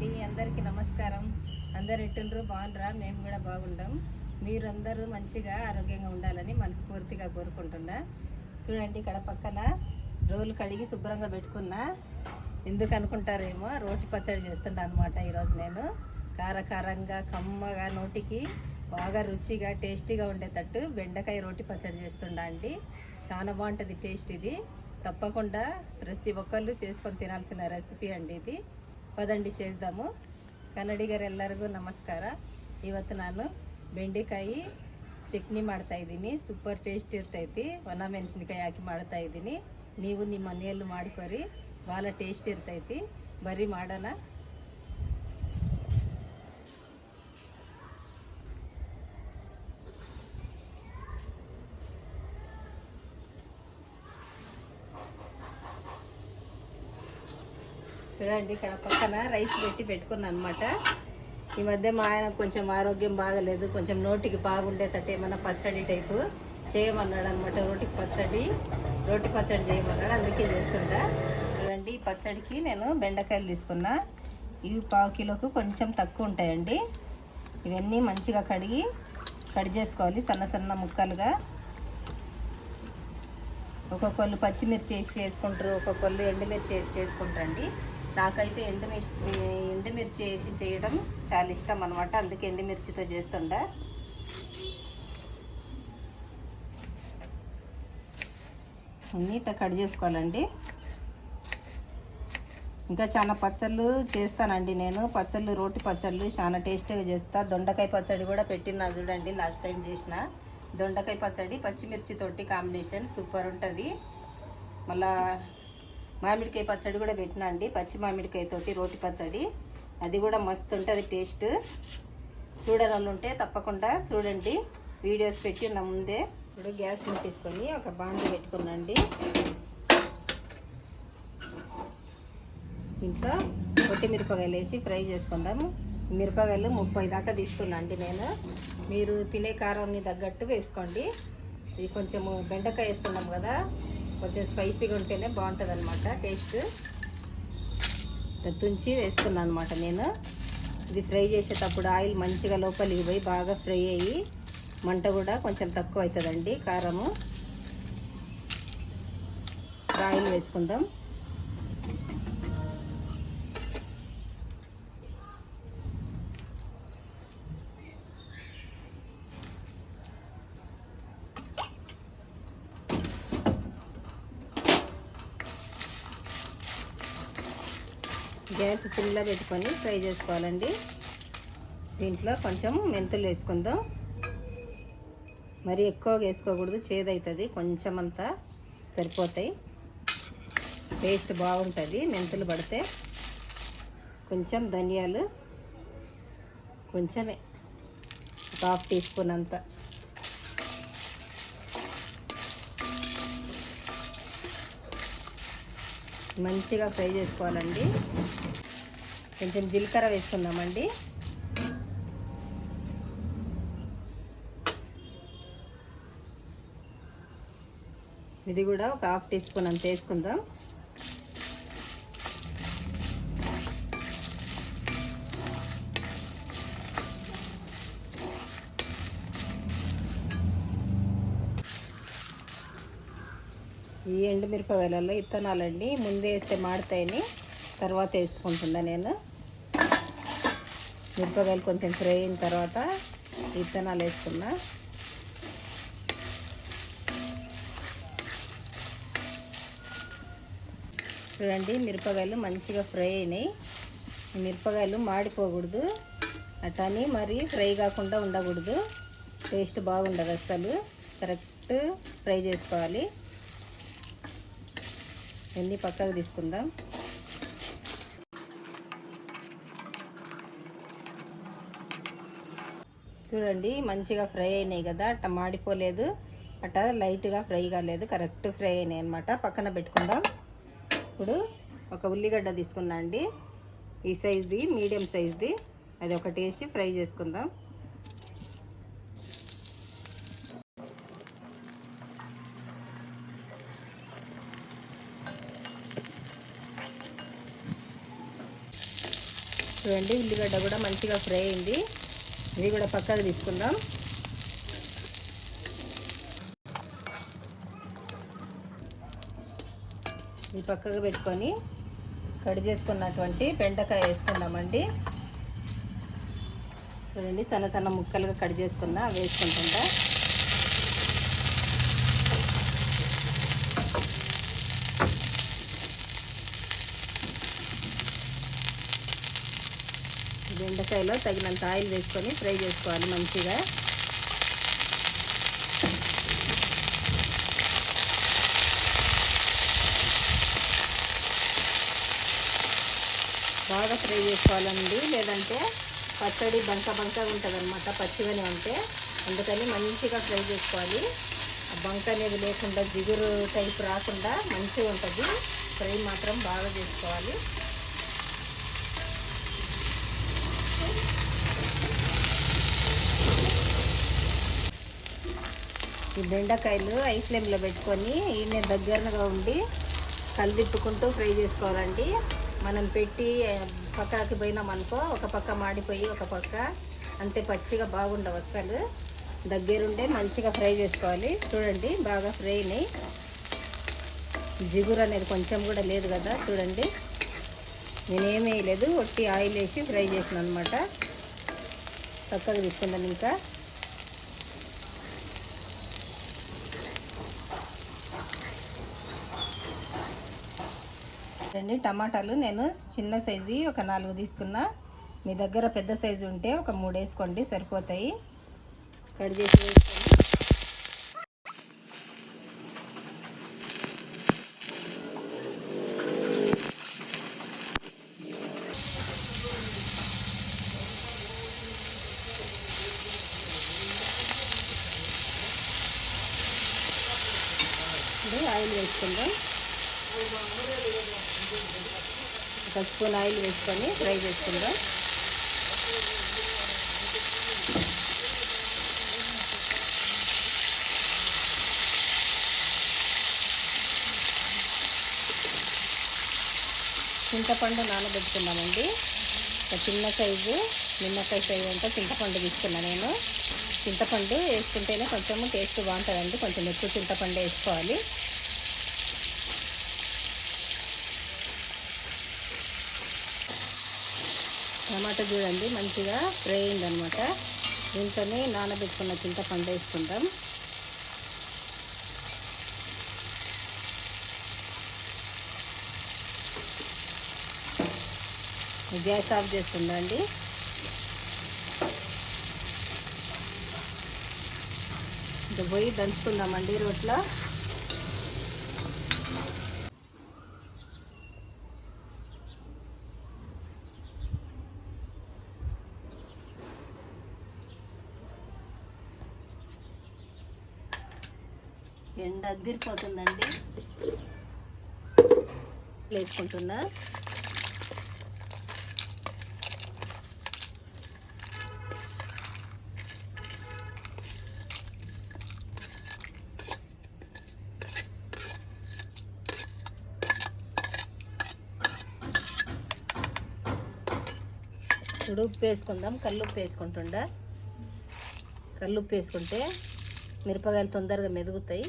అండి. అందరికీ నమస్కారం. అందరు ఎట్టుండ్రు? బాగుండ్రా? మేము కూడా బాగుండం. మీరందరూ మంచిగా ఆరోగ్యంగా ఉండాలని మనస్ఫూర్తిగా కోరుకుంటున్నా. చూడండి ఇక్కడ పక్కన రోలు కడిగి శుభ్రంగా పెట్టుకున్నా. ఎందుకు అనుకుంటారేమో? రోటి పచ్చడి చేస్తుంటా అనమాట ఈరోజు నేను. కారకారంగా కమ్మగా నోటికి బాగా రుచిగా టేస్టీగా ఉండేటట్టు బెండకాయ రోటి పచ్చడి చేస్తుండ అండి. చాలా బాగుంటుంది టేస్ట్ ఇది. తప్పకుండా ప్రతి ఒక్కళ్ళు చేసుకొని తినాల్సిన రెసిపీ అండి ఇది. ಪದಂಡಿ ಚೇಸ್ದಾಮು ಕನ್ನಡಿಗರೆಲ್ಲರಿಗೂ ನಮಸ್ಕಾರ ಇವತ್ತು ನಾನು ಬೆಂಡೆಕಾಯಿ ಚಟ್ನಿ ಮಾಡ್ತಾಯಿದ್ದೀನಿ ಸೂಪರ್ ಟೇಸ್ಟ್ ಇರ್ತೈತಿ ಒಣ ಮೆಣಸಿನ್ಕಾಯಿ ಹಾಕಿ ಮಾಡ್ತಾಯಿದ್ದೀನಿ ನೀವು ನಿಮ್ಮ ಮನೆಯಲ್ಲೂ ಮಾಡ್ಕೊರಿ ಭಾಳ ಟೇಸ್ಟ್ ಇರ್ತೈತಿ ಬರೀ ಮಾಡೋಣ చూడండి ఇక్కడ పక్కన రైస్ పెట్టి పెట్టుకున్నాను అనమాట ఈ మధ్య మా ఆయన కొంచెం ఆరోగ్యం బాగలేదు కొంచెం నోటికి బాగుండేటట్టు ఏమన్నా పచ్చడి టైపు చేయమన్నాడు అనమాట రోటికి పచ్చడి రోటి పచ్చడి చేయమన్నాడు అందుకే చేస్తుంటా. చూడండి ఈ పచ్చడికి నేను బెండకాయలు తీసుకున్నా. ఇవి పావు కిలోకు కొంచెం తక్కువ ఉంటాయండి. ఇవన్నీ మంచిగా కడిగి కట్ చేసుకోవాలి సన్న సన్న ముక్కలుగా. ఒక్కొక్కళ్ళు పచ్చిమిర్చి వేసి చేసుకుంటారు ఒక్కొక్కళ్ళు ఎండుమిర్చి వేసి చేసుకుంటారండి. నాకైతే ఎండుమిర్చి ఎండుమిర్చి వేసి చేయడం చాలా ఇష్టం అనమాట అందుకే ఎండుమిర్చితో చేస్తుండే. నీట్గా కట్ చేసుకోవాలండి. ఇంకా చాలా పచ్చళ్ళు చేస్తానండి నేను. పచ్చళ్ళు రోటి పచ్చళ్ళు చాలా టేస్టీగా చేస్తా. దొండకాయ పచ్చడి కూడా పెట్టినా చూడండి లాస్ట్ టైం చేసిన. దొండకాయ పచ్చడి పచ్చిమిర్చి తోటి కాంబినేషన్ సూపర్ ఉంటుంది. మళ్ళీ మామిడికాయ పచ్చడి కూడా పెట్టినా అండి. పచ్చి మామిడికాయతోటి రోటి పచ్చడి. అది కూడా మస్తు ఉంటుంది టేస్ట్. చూడని ఉంటే తప్పకుండా చూడండి. వీడియోస్ పెట్టి ఉన్న ముందే. ఇప్పుడు గ్యాస్ ముట్టేసుకొని ఒక బాండి పెట్టుకున్నాండి. దీంట్లో పొట్టి మిరపకాయలు వేసి ఫ్రై చేసుకుందాము. మిరపకాయలు ముప్పై దాకా తీసుకున్నా అండి నేను. మీరు తినే కారాన్ని తగ్గట్టు వేసుకోండి. ఇది కొంచెము బెండకాయ వేస్తున్నాం కదా. కొంచెం స్పైసీగా ఉంటేనే బాగుంటుంది అనమాట టేస్ట్. తుంచి వేసుకున్నాను అనమాట నేను. ఇది ఫ్రై చేసేటప్పుడు ఆయిల్ మంచిగా లోపలికి పోయి బాగా ఫ్రై అయ్యి మంట కూడా కొంచెం తక్కువ అవుతుందండి కారము. ఆయిల్ వేసుకుందాం. గ్యాస్ సిమ్లో పెట్టుకొని ఫ్రై చేసుకోవాలండి. దీంట్లో కొంచెం మెంతులు వేసుకుందాం. మరి ఎక్కువగా వేసుకోకూడదు చేదవుతుంది కొంచెం అంతా సరిపోతాయి. టేస్ట్ బాగుంటుంది మెంతులు పడితే. కొంచెం ధనియాలు కొంచెమే. ఒక హాఫ్ టీ స్పూన్ అంత. మంచిగా ఫ్రై చేసుకోవాలండి. కొంచెం జీలకర్ర వేసుకుందామండి. ఇది కూడా ఒక హాఫ్ టీ స్పూన్ అంత వేసుకుందాం. ఈ ఎండుమిరపకాయలలో ఇత్తనాలండి ముందే వేస్తే మాడతాయని తర్వాత వేసుకుంటున్నా నేను. మిరపకాయలు కొంచెం ఫ్రై అయిన తర్వాత విత్తనాలు వేసుకున్నా. చూడండి మిరపకాయలు మంచిగా ఫ్రై అయినాయి. మిరపకాయలు మాడిపోకూడదు. అటని మరి ఫ్రై కాకుండా ఉండకూడదు. టేస్ట్ బాగుండదు అసలు కరెక్ట్ ఫ్రై చేసుకోవాలి. ఎన్ని పక్కకు తీసుకుందాం. చూడండి మంచిగా ఫ్రై అయినాయి కదా. అట్ట మాడిపోలేదు అట్ట లైట్గా ఫ్రై కాలేదు. కరెక్ట్ ఫ్రై అయినాయి అనమాట పక్కన పెట్టుకుందాం. ఇప్పుడు ఒక ఉల్లిగడ్డ తీసుకున్నా అండి. ఈ సైజ్ది మీడియం సైజ్ది. అది ఒకటి వేసి ఫ్రై చేసుకుందాం. చూడండి ఉల్లిగడ్డ కూడా మంచిగా ఫ్రై అయింది. ఇది కూడా పక్కకు తీసుకుందాం. ఇది పక్కకు పెట్టుకొని కట్ చేసుకున్నటువంటి బెండకాయ వేసుకుందామండి. చూడండి చిన్న చిన్న ముక్కలుగా కట్ చేసుకున్నా వేసుకుంటుంటా. బెండకాయలో తగినంత ఆయిల్ వేసుకొని ఫ్రై చేసుకోవాలి మంచిగా. బాగా ఫ్రై చేసుకోవాలండి. లేదంటే పచ్చడి బంక బంకగా ఉంటుంది అనమాట పచ్చిగానే ఉంటే అందుకని మంచిగా ఫ్రై చేసుకోవాలి. ఆ బంక అనేది లేకుండా జిగురు టైప్ రాకుండా మంచిగా ఉంటుంది. ఫ్రై మాత్రం బాగా చేసుకోవాలి. ఈ బెండకాయలు హై ఫ్లేమ్లో పెట్టుకొని ఈయన దగ్గరగా ఉండి కలిదిప్పుకుంటూ ఫ్రై చేసుకోవాలండి. మనం పెట్టి పక్కకి పోయినామనుకో ఒక పక్క మాడిపోయి ఒక పక్క అంతే పచ్చిగా బాగుండవు అసలు దగ్గరుండే మంచిగా ఫ్రై చేసుకోవాలి. చూడండి బాగా ఫ్రై అయినాయి. జిగురు అనేది కొంచెం కూడా లేదు కదా చూడండి. నేనేం వేయలేదు ఒట్టి ఆయిల్ వేసి ఫ్రై చేసిన అనమాట పక్కకు తీసుకుంటాను ఇంకా. అండి టమాటాలు నేను చిన్న సైజు ఒక నాలుగు తీసుకున్నా. మీ దగ్గర పెద్ద సైజు ఉంటే ఒక మూడు వేసుకోండి సరిపోతాయి. కట్ చేసి వేసుకోండి ఇప్పుడు ఆయిల్ వేసుకుందాం ఒక స్పూన్ ఆయిల్ వేసుకొని ఫ్రై చేసుకుందాం. చింతపండు నానబెట్టుకున్నామండి. ఒక చిన్న సైజు నిమ్మకాయ సైజు అంతా చింతపండు తీసుకున్నా నేను. చింతపండు వేసుకుంటేనే కొంచెం టేస్ట్ బాగుంటుందండి. కొంచెం ఎక్కువ చింతపండు వేసుకోవాలి. టమాటా చూడండి మంచిగా ఫ్రై అయిందనమాట దీంట్లోనే నానబెట్టుకున్న చింతపండు వేసుకుంటాం. గ్యాస్ ఆఫ్ చేస్తుందండి ఇంకా పోయి దంచుకుందామండి రోట్లో. దగ్గరిపోతుందండి. వేసుకుంటున్నా ఇప్పుడు ఉప్పు వేసుకుందాం కల్లుప్పు వేసుకుంటుండ కల్లుప్పు వేసుకుంటే మిరపకాయలు తొందరగా మెదుగుతాయి.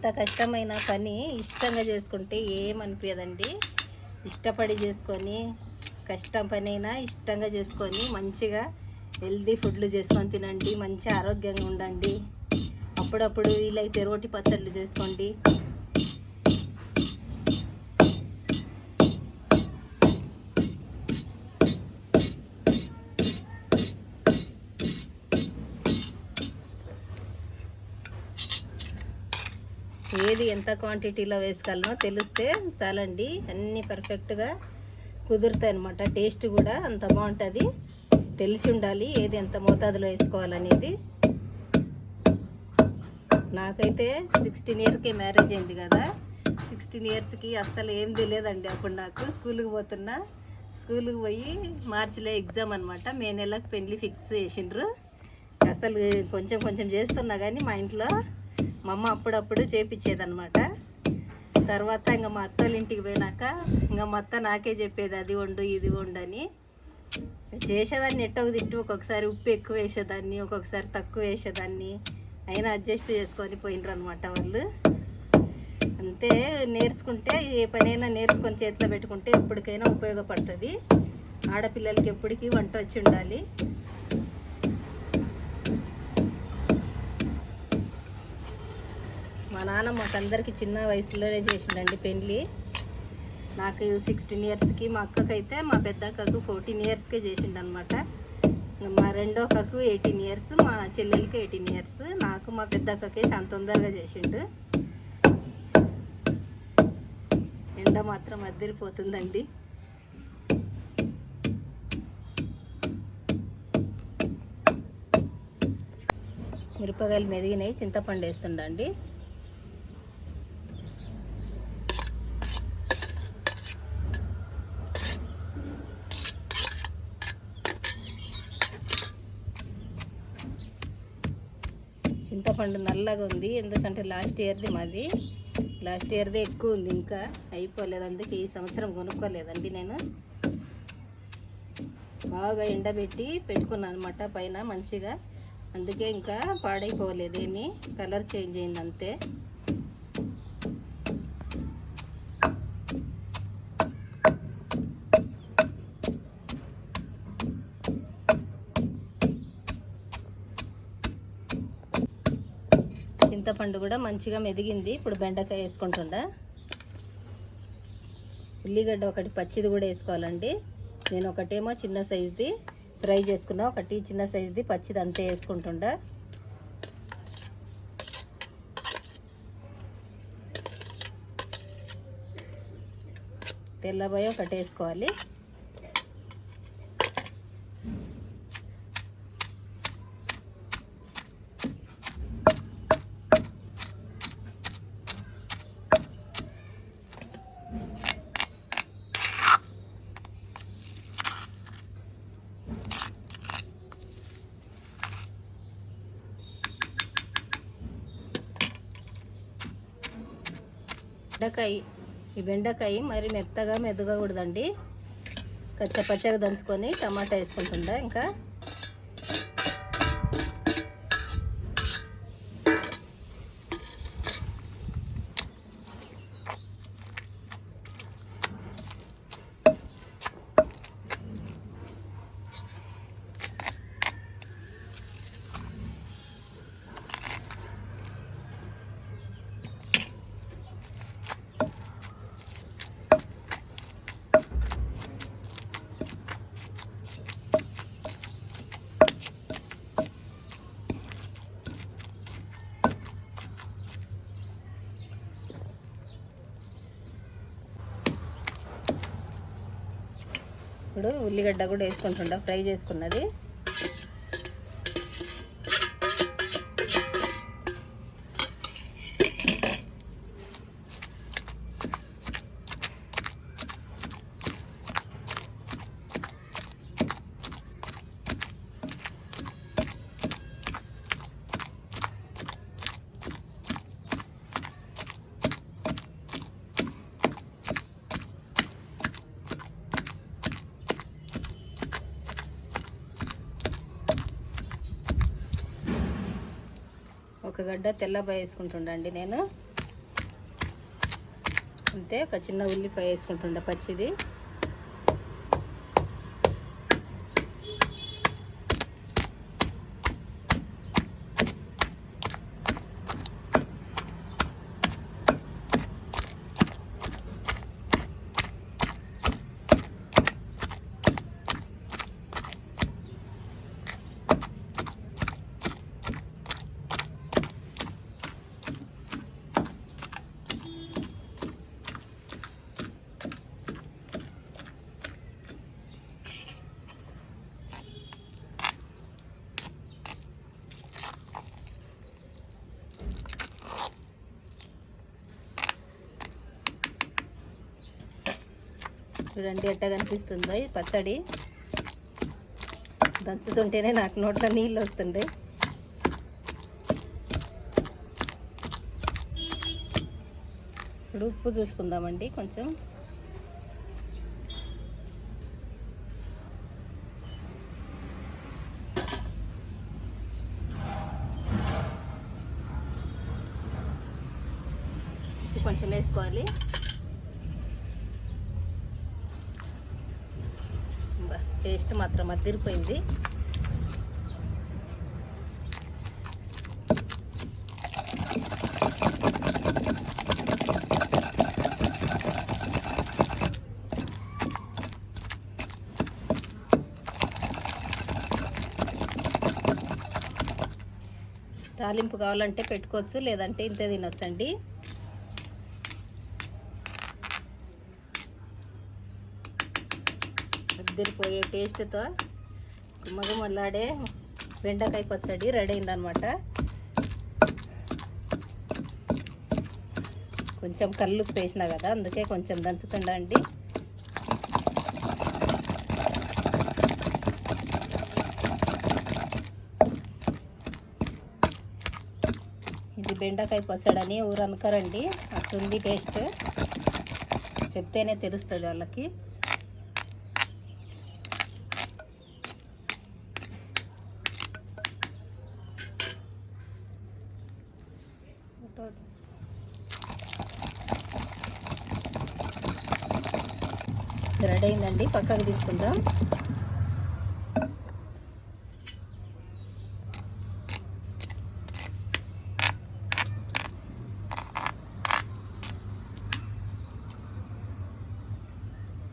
ఎంత కష్టమైన పని ఇష్టంగా చేసుకుంటే ఏమనిపించదండి ఇష్టపడి చేసుకొని కష్టం పనైనా ఇష్టంగా చేసుకొని మంచిగా హెల్దీ ఫుడ్లు చేసుకొని తినండి మంచి ఆరోగ్యంగా ఉండండి. అప్పుడప్పుడు వీలైతే రోటి పచ్చళ్ళు చేసుకోండి. ఏది ఎంత క్వాంటిటీలో వేసుకోవాలనో తెలిస్తే చాలండి. అన్నీ పర్ఫెక్ట్గా కుదురుతాయి అనమాట టేస్ట్ కూడా అంత బాగుంటుంది. తెలిసి ఉండాలి ఏది ఎంత మోతాదులో వేసుకోవాలనేది. నాకైతే సిక్స్టీన్ ఇయర్కి మ్యారేజ్ అయింది కదా. సిక్స్టీన్ ఇయర్స్కి అస్సలు ఏం తెలియదండి అప్పుడు నాకు. స్కూల్కి పోతున్నా. స్కూల్కి పోయి మార్చిలో ఎగ్జామ్ అనమాట మే నెలకు పెండ్లి ఫిక్స్ చేసిండ్రు. అసలు కొంచెం కొంచెం చేస్తున్నా కానీ మా ఇంట్లో మా అమ్మ అప్పుడప్పుడు చేపించేదనమాట తర్వాత ఇంకా మా అత్తల ఇంటికి పోయినాక ఇంకా మా అత్త నాకే చెప్పేది అది వండు ఇది వండు అని. చేసేదాన్ని ఎట్టో ఒక తిట్టు ఒక్కొక్కసారి ఉప్పు ఎక్కువ వేసేదాన్ని ఒక్కొక్కసారి తక్కువ వేసేదాన్ని. అయినా అడ్జస్ట్ చేసుకొని పోయినరు అనమాట వాళ్ళు. అంతే నేర్చుకుంటే ఏ పనైనా నేర్చుకొని చేతిలో పెట్టుకుంటే ఎప్పటికైనా ఉపయోగపడుతుంది. ఆడపిల్లలకి ఎప్పటికీ వంట వచ్చి ఉండాలి. మా నాన్న మాకందరికి చిన్న వయసులోనే చేసిండండి పెళ్ళి నాకు సిక్స్టీన్ ఇయర్స్కి మా అక్కకైతే మా పెద్ద అక్కకు ఫోర్టీన్ ఇయర్స్కే చేసిండనమాట మా రెండో అక్కకు ఎయిటీన్ ఇయర్స్ మా చెల్లెలకి ఎయిటీన్ ఇయర్స్ నాకు మా పెద్ద అక్కకే చాలా తొందరగా చేసిండు. ఎండ మాత్రం అద్దరిపోతుందండి మిరపకాయలు మెదిగినాయి చింతపండు వేస్తుండండి. పండు నల్లగా ఉంది. ఎందుకంటే లాస్ట్ ఇయర్ది మాది. లాస్ట్ ఇయర్దే ఎక్కువ ఉంది. ఇంకా అయిపోలేదు. అందుకే ఈ సంవత్సరం కొనుక్కోలేదండి నేను. బాగా ఎండబెట్టి పెట్టుకున్నాను అనమాట పైన మంచిగా. అందుకే ఇంకా పాడైపోలేదు ఏమి. కలర్ చేంజ్ అయింది అంతే. చింతపండు కూడా మంచిగా మెదిగింది. ఇప్పుడు బెండకాయ వేసుకుంటుండా. ఉల్లిగడ్డ ఒకటి పచ్చిది కూడా వేసుకోవాలండి. నేను ఒకటేమో చిన్న సైజుది ఫ్రై చేసుకున్నా. ఒకటి చిన్న సైజుది పచ్చిది అంతే వేసుకుంటుండా. తెల్లబోయ ఒకటి వేసుకోవాలి. బెండకాయ ఈ బెండకాయ మరి మెత్తగా మెదగకూడదండి. కచ్చపచ్చగా దంచుకొని టమాటా వేసుకుంటుందా ఇంకా? ఇప్పుడు ఉల్లిగడ్డ కూడా వేసుకుంటుండ ఫ్రై చేసుకున్నది. ఒక తెల్లబాయ వేసుకుంటుండండి నేను. అంతే ఒక చిన్న ఉల్లిపాయ వేసుకుంటుండే పచ్చిది. చూడండి ఎట్ట కనిపిస్తుందో ఈ పచ్చడి. దంచుతుంటేనే నాకు నోట్లో నీళ్ళు వస్తుండే. ఇప్పుడు ఉప్పు చూసుకుందామండి కొంచెం. కొంచెం వేసుకోవాలి బా, టేస్ట్ మాత్రం అదిరిపోయింది. తాలింపు కావాలంటే పెట్టుకోవచ్చు లేదంటే ఇంతే తినొచ్చండి. అద్దరిపోయే టేస్ట్తో గుమ్మగుమ్మలాడే బెండకాయ పచ్చడి రెడీ అయిందనమాట కొంచెం కళ్ళు వేసిన కదా అందుకే కొంచెం దంచుతుండండి ఇది బెండకాయ పచ్చడి అని ఊరు అనుకరండి అట్టుంది టేస్ట్. చెప్తేనే తెలుస్తుంది వాళ్ళకి రెడీ అయిందండి పక్కకు తీసుకుందాం.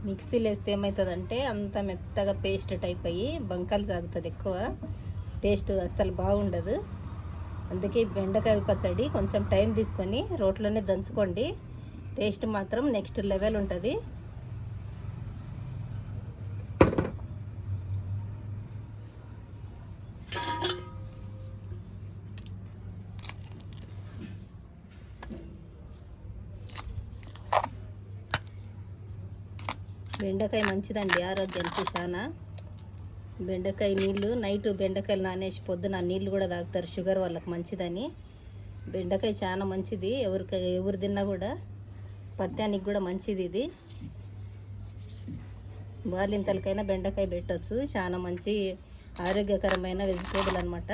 మిక్సీలో వేస్తే ఏమవుతుందంటే అంత మెత్తగా పేస్ట్ టైప్ అయ్యి బంకాలు సాగుతుంది ఎక్కువ. టేస్ట్ అస్సలు బాగుండదు. అందుకే బెండకాయ పచ్చడి కొంచెం టైం తీసుకొని రోట్లోనే దంచుకోండి. టేస్ట్ మాత్రం నెక్స్ట్ లెవెల్ ఉంటుంది. బెండకాయ మంచిదండి ఆరోగ్యానికి చాలా బెండకాయ నీళ్ళు నైట్ బెండకాయలు నానేసి పొద్దున నీళ్ళు కూడా తాగుతారు షుగర్ వాళ్ళకి మంచిదని. బెండకాయ చాలా మంచిది ఎవరికి ఎవరు తిన్నా కూడా పత్యానికి కూడా మంచిది ఇది. బాలింతలకైనా బెండకాయ పెట్టచ్చు చాలా మంచి ఆరోగ్యకరమైన వెజిటేబుల్ అనమాట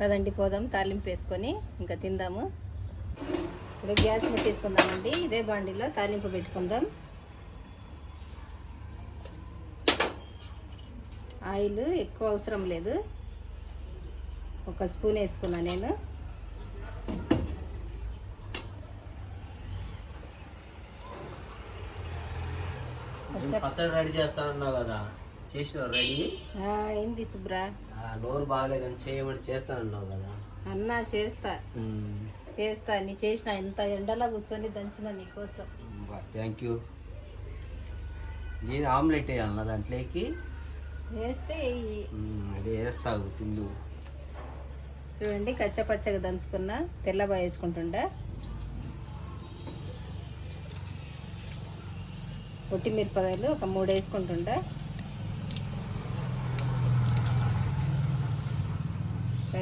పదండి పోదాం. తాలింపు వేసుకొని ఇంకా తిందాము. ఇప్పుడు గ్యాస్ పెట్టేసుకుందామండి ఇదే బాండీలో తాలింపు పెట్టుకుందాం. ఆయిల్ ఎక్కువ అవసరం లేదు. ఒక స్పూన్ వేసుకున్నా నేను. నేను పచ్చడి రెడీ చేస్తానన్నావు కదా. చేసినావు రెడీ ఏంది శుభ్రా ఆ, నోరు బాగాలేదని చేయమని చేస్తానన్నావు కదా? అన్న చేస్తా. చేస్తా. నీ చేసిన ఇంత ఎండలో కూర్చొని దంచిన నీకోసం. థ్యాంక్ యూ నేను ఆమ్లెట్ వేయాలన్నా దాంట్లోకి? వేస్తే అదే వేస్తావు తిందు. చూడండి కచ్చపచ్చగా దంచుకున్న తెల్లబాయ వేసుకుంటుండా. పొట్టి మిరపకాయలు ఒక మూడు వేసుకుంటుండా.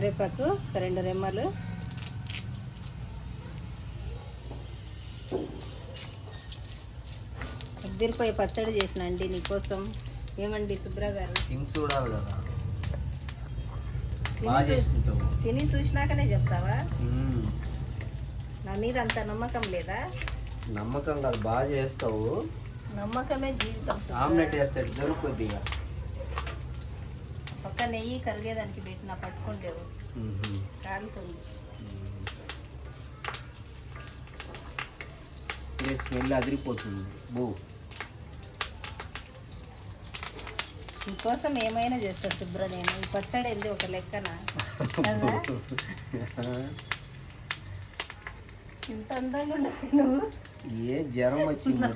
కరివేపాకు ఒక రెండు రెమ్మలు. అద్దరిపోయి పచ్చడి చేసిన అండి నీకోసం. ఏమండి సుబ్రా గారు? తిని చూడాలి కదా. బాగా చేసుకుంటావు. తిని చూసినాకనే చెప్తావా. నా మీద అంత నమ్మకం లేదా? నమ్మకం కాదు బాగా చేస్తావు. నమ్మకమే జీవితం. ఆమ్లెట్ వేస్తే జరుగుతుంది పక్క నెయ్యి కరిగేదానికి పెట్టిన పట్టుకుంటేవు. కాలుతుంది స్మెల్ అదిరిపోతుంది. బూ. నీకోసం ఏమైనా చేస్తా శుభ్ర నేను ఈ పచ్చడి వెళ్ళి ఒక లెక్కన? ఇంత అందంగా ఉండవు నువ్వు. ఏ జ్వరం వచ్చింది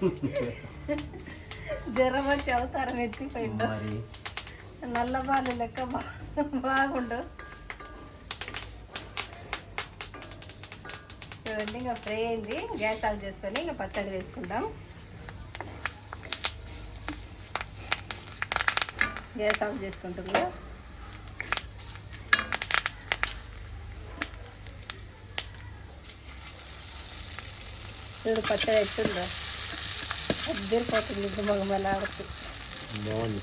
జ్వరం వచ్చి అవతారం ఎత్తిపోయిండు. నల్ల బాలు లెక్క బా- బాగుండు. చూడండి ఇంకా ఫ్రై అయింది. గ్యాస్ ఆఫ్ చేసుకొని ఇంకా పచ్చడి వేసుకుందాం. గ్యాస్ ఆఫ్ చేసుకుంటున్నా చూడు పచ్చడి ఎట్టుందో. అద్దరిపోతుంది మగమల ఆడుతూ బాగుంది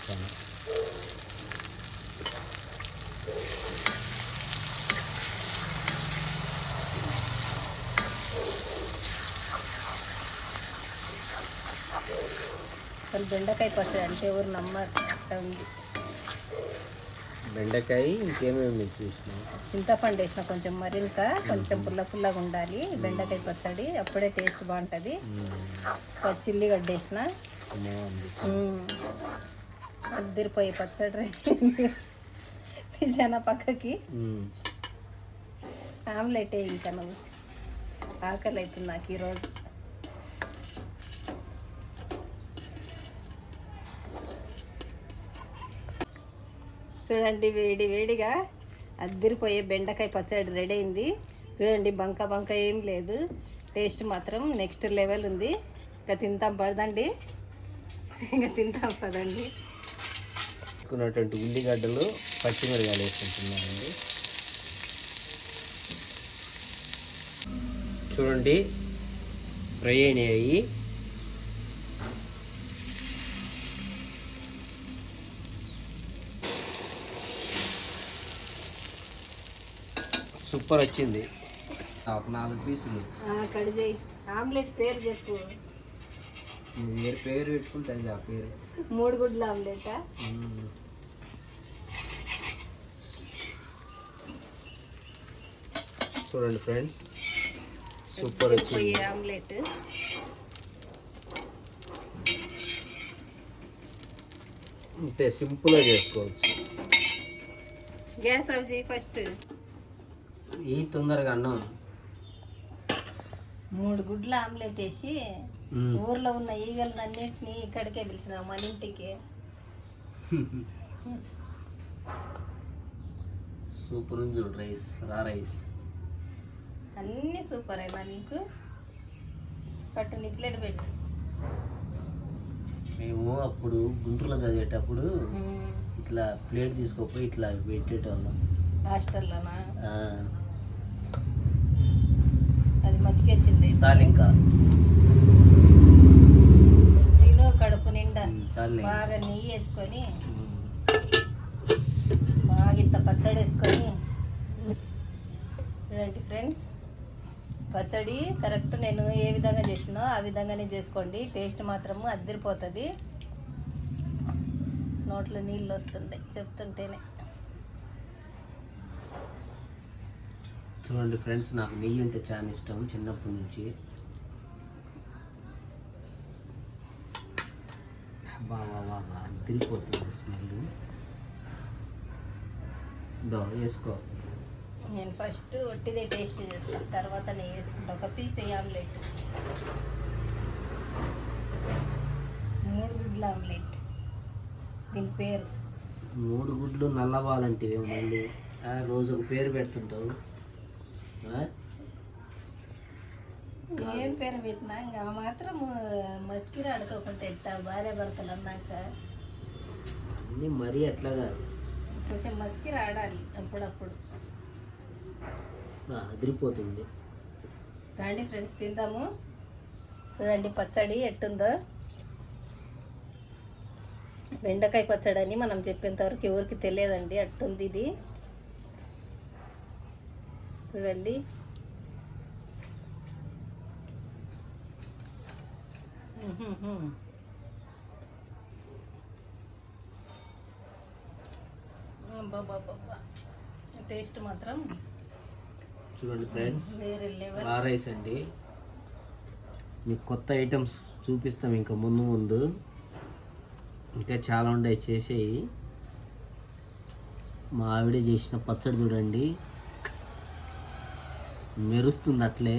బెండకాయ పచ్చడి అంటే ఎవరు నమ్మరు అట్లా ఉంది. బెండకాయ ఇంకేమేమి చూసినాం చింతపండు వేసిన కొంచెం మరింత కొంచెం పుల్ల పుల్లగా ఉండాలి బెండకాయ పచ్చడి అప్పుడే టేస్ట్ బాగుంటుంది. చిల్లి గడ్డ వేసిన బాగుంది అద్దరిపోయి పచ్చడి తీసాన పక్కకి. ఆమ్లెట్ ఇంకా నువ్వు? ఆకలి అవుతుంది నాకు ఈరోజు. చూడండి వేడి వేడిగా అద్దరిపోయే బెండకాయ పచ్చడి రెడీ అయింది. చూడండి బంక బంక ఏం లేదు. టేస్ట్ మాత్రం నెక్స్ట్ లెవెల్ ఉంది. ఇంకా తింటాం పడదండి ఇంకా తింటాం పదండి. పెట్టుకున్నటువంటి ఉల్లిగడ్డలు పచ్చిమిరకాయలు వేసుకుంటున్నానండి. చూడండి ఫ్రై అయినాయి. సూపర్ వచ్చింది. ఒక నాలుగు పీసులు. ఆమ్లెట్ పేరు చెప్పు. ఏ పేరు పెట్టుకుంటుంది ఆ పేరు. మూడు గుడ్ల ఆమ్లెటా. చూడండి ఫ్రెండ్స్. సూపర్ వచ్చింది. ఆమ్లెట్. అంతే సింపుల్గా చేసుకోవచ్చు. గ్యాస్ ఆఫ్ చేయి ఫస్ట్. ఈ తొందరగా అన్నం. మూడు గుడ్ల ఆమ్లెట్ వేసి. ఊర్లో ఉన్న ఈగలన్నింటినీ ఇక్కడికే పిలిచినాం మన ఇంటికి. సూపర్ ఉంది చూడు రైస్ రా రైస్. అన్నీ సూపర్ అయినా నీకు? పట్టు నీ ప్లేట్ పెట్టు. మేము అప్పుడు గుంటూరులో చదివేటప్పుడు ఇట్లా ప్లేట్ తీసుకోపోయి ఇట్లా పెట్టేటోళ్ళం. హాస్టల్లోనా? చాలు ఇంకా తిను కడుపు నిండా. బాగా నెయ్యి వేసుకొని. బాగా ఇంత పచ్చడి వేసుకొని. చూడండి ఫ్రెండ్స్ పచ్చడి కరెక్ట్ నేను ఏ విధంగా చేసినో ఆ విధంగానే చేసుకోండి. టేస్ట్ మాత్రము అద్దరిపోతుంది. నోట్లో నీళ్ళు వస్తుంటాయి చెప్తుంటేనే. చూడండి ఫ్రెండ్స్ నాకు నెయ్యి అంటే చాలా ఇష్టం చిన్నప్పటి నుంచి. బాగా బాగా తిరిగిపోతుంది స్మెల్ దో వేసుకో. నేను ఫస్ట్ ఒట్టిదే టేస్ట్ చేస్తాను తర్వాత నెయ్యి వేసుకుంటా. ఒక పీస్ ఆమ్లెట్ మూడు గుడ్ల ఆమ్లెట్ దీని పేరు. మూడు గుడ్లు నల్లవాలంటివి మళ్ళీ. రోజు ఒక పేరు పెడుతుంటావు? ఏం పేరు పెట్టినా ఇంకా మాత్రం మస్కిరా అడుకోకుంటే ఎట్టా భార్య భర్తలు అన్నాక. అన్నీ మరీ అట్లా కాదు. కొంచెం మస్కిరా ఆడాలి అప్పుడప్పుడు. అదిరిపోతుంది. రండి ఫ్రెండ్స్ తిందాము. చూడండి పచ్చడి ఎట్టుందో. బెండకాయ పచ్చడి అని మనం చెప్పేంత వరకు ఎవరికి తెలియదండి అట్టుంది ఇది. చూడండి. టేస్ట్ మాత్రం చూడండి ఫ్రెండ్స్ రైస్ అండి. మీకు కొత్త ఐటమ్స్ చూపిస్తాం ఇంకా ముందు ముందు. ఇంకా చాలా ఉన్నాయి చేసేవి మా ఆవిడ చేసిన పచ్చడి చూడండి. మెరుస్తుంది అట్లే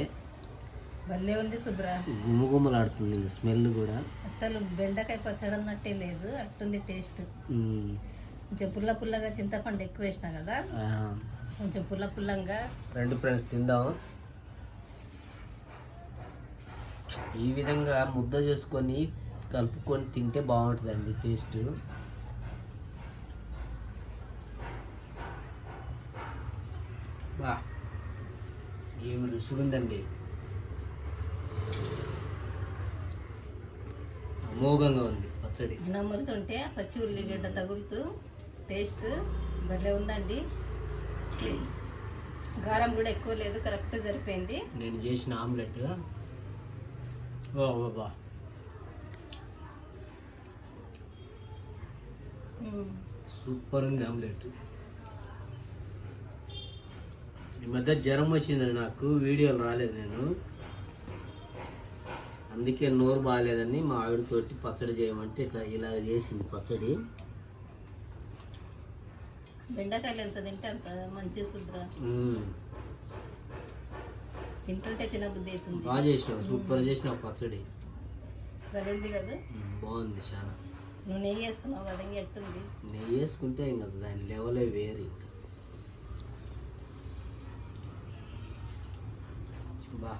భలే ఉంది శుభ్ర గుమగుమలాడుతుంది ఇంకా స్మెల్ కూడా. అసలు బెండకాయ పచ్చడి అన్నట్టే లేదు అట్టుంది టేస్ట్. కొంచెం పుల్ల పుల్లగా చింతపండు ఎక్కువ వేసిన కదా ఆ, కొంచెం పుల్ల పుల్లంగా. రెండు ఫ్రెండ్స్ తిందాం. ఈ విధంగా ముద్ద చేసుకొని కలుపుకొని తింటే బాగుంటుందండి టేస్ట్. బా. ఏమి రుసుగుందండి అమోఘంగా ఉంది పచ్చడి. నమ్ములుతుంటే పచ్చి ఉల్లిగడ్డ తగులుతూ టేస్ట్ భలే ఉందండి. కారం కూడా ఎక్కువ లేదు కరెక్ట్ సరిపోయింది. నేను చేసిన ఆమ్లెట్. ఓ బాబా. సూపర్ ఉంది ఆమ్లెట్. ఈ మధ్య జ్వరం వచ్చిందండి నాకు వీడియోలు రాలేదు నేను. అందుకే నోరు బాగాలేదని మా ఆవిడతోటి పచ్చడి చేయమంటే ఇట్లా ఇలా చేసింది పచ్చడి. బెండకాయలు ఎంత తింటే అంత మంచి శుభ్ర. తింటుంటే తినబుద్ధి అవుతుంది. బాగా చేసినావు సూపర్ చేసినావు పచ్చడి. ఉంది కదా? బాగుంది చాలా. నువ్వు నెయ్యి వేసుకున్నావు కదా ఎట్టుంది? నెయ్యి వేసుకుంటే ఇంకా దాని లెవెలే వేరు ఇంకా. బా.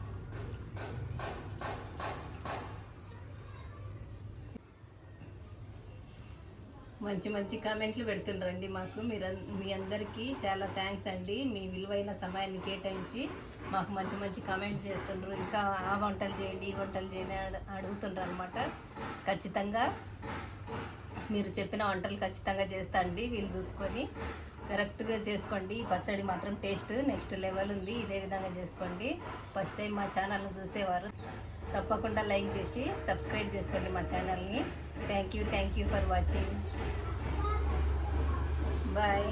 మంచి మంచి కామెంట్లు పెడుతుండ్రండి మాకు. మీరు మీ అందరికీ చాలా థ్యాంక్స్ అండి. మీ విలువైన సమయాన్ని కేటాయించి మాకు మంచి మంచి కామెంట్ చేస్తుండ్రు. ఇంకా ఆ వంటలు చేయండి ఈ వంటలు చేయండి అడుగుతుండ్రు అనమాట ఖచ్చితంగా మీరు చెప్పిన వంటలు ఖచ్చితంగా చేస్తా అండి వీళ్ళు చూసుకొని. కరెక్ట్గా చేసుకోండి. ఈ పచ్చడి మాత్రం టేస్ట్ నెక్స్ట్ లెవెల్ ఉంది. ఇదే విధంగా చేసుకోండి. ఫస్ట్ టైం మా ఛానల్ను చూసేవారు తప్పకుండా లైక్ చేసి సబ్స్క్రైబ్ చేసుకోండి మా ఛానల్ని. Thank you thank you for watching. Bye.